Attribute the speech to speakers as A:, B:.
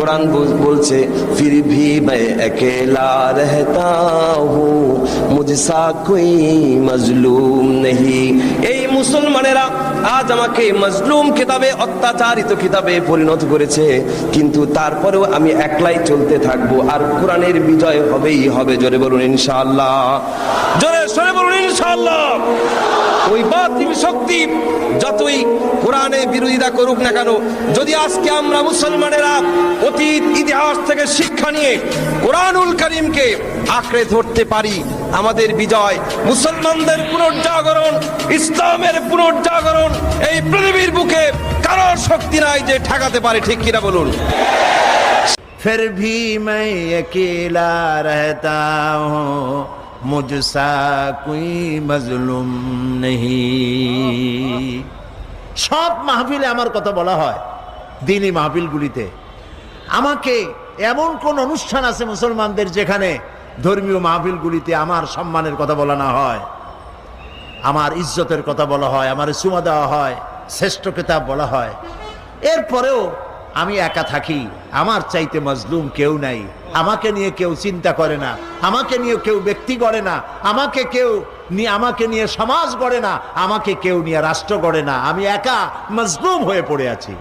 A: কোরআন বল- বলছে ফির ভি मैं अकेला रहता हूँ मुझसा कोई मजलूम नहीं এই মুসলমানেরা আজ আমাকে মজলুম কিতাবে অত্যাচারিত কিতাবে পরিণত করেছে কিন্তু তারপরেও আমি একলাই চলতে থাকবো আর কোরআনের বিজয় হবেই হবে জোরে বলুন ইনশাআল্লাহ জোরে সরে বলুন ইনশাআল্লাহ ওই বাতিল শক্তি যতই কোরআনে বিরোধিতা করুক না কেন যদি আজকে আমরা মুসলমানেরা অতীত ইতিহাস থেকে শিক্ষা নিয়ে কোরআনুল করিমকে আঁকড়ে ধরতে পারি আমাদের বিজয় মুসলমানদের পুনর্জাগরণ ইসলামের পুনর্জাগরণ এই পৃথিবীর বুকে কারোর শক্তি নাই যে ঠেকাতে পারে ঠিক কিনা বলুন
B: फिर भी मैं अकेला रहता हूँ मुझसा कोई मजलूम नहीं সব মাহফিলে আমার কথা বলা হয়, দিনই মাহফিলগুলিতে। আমাকে এমন কোন অনুষ্ঠান আছে মুসলমানদের যেখানে ধর্মীয় মাহফিলগুলিতে আমার সম্মানের কথা বলা না হয়। আমার ইজ্জতের কথা বলা হয়, আমার সুমা দেওয়া হয়, শ্রেষ্ঠ কেতাব বলা হয়। এরপরেও আমি একা থাকি, আমার চাইতে মজলুম কেউ নাই। আমাকে নিয়ে কেউ চিন্তা করে না, আমাকে নিয়ে কেউ ব্যক্তি গড়ে না, আমাকে কেউ নিয়ে আমাকে নিয়ে সমাজ গড়ে না, আমাকে কেউ নিয়ে রাষ্ট্র গড়ে না। আমি একা মজলুম হয়ে পড়ে আছি।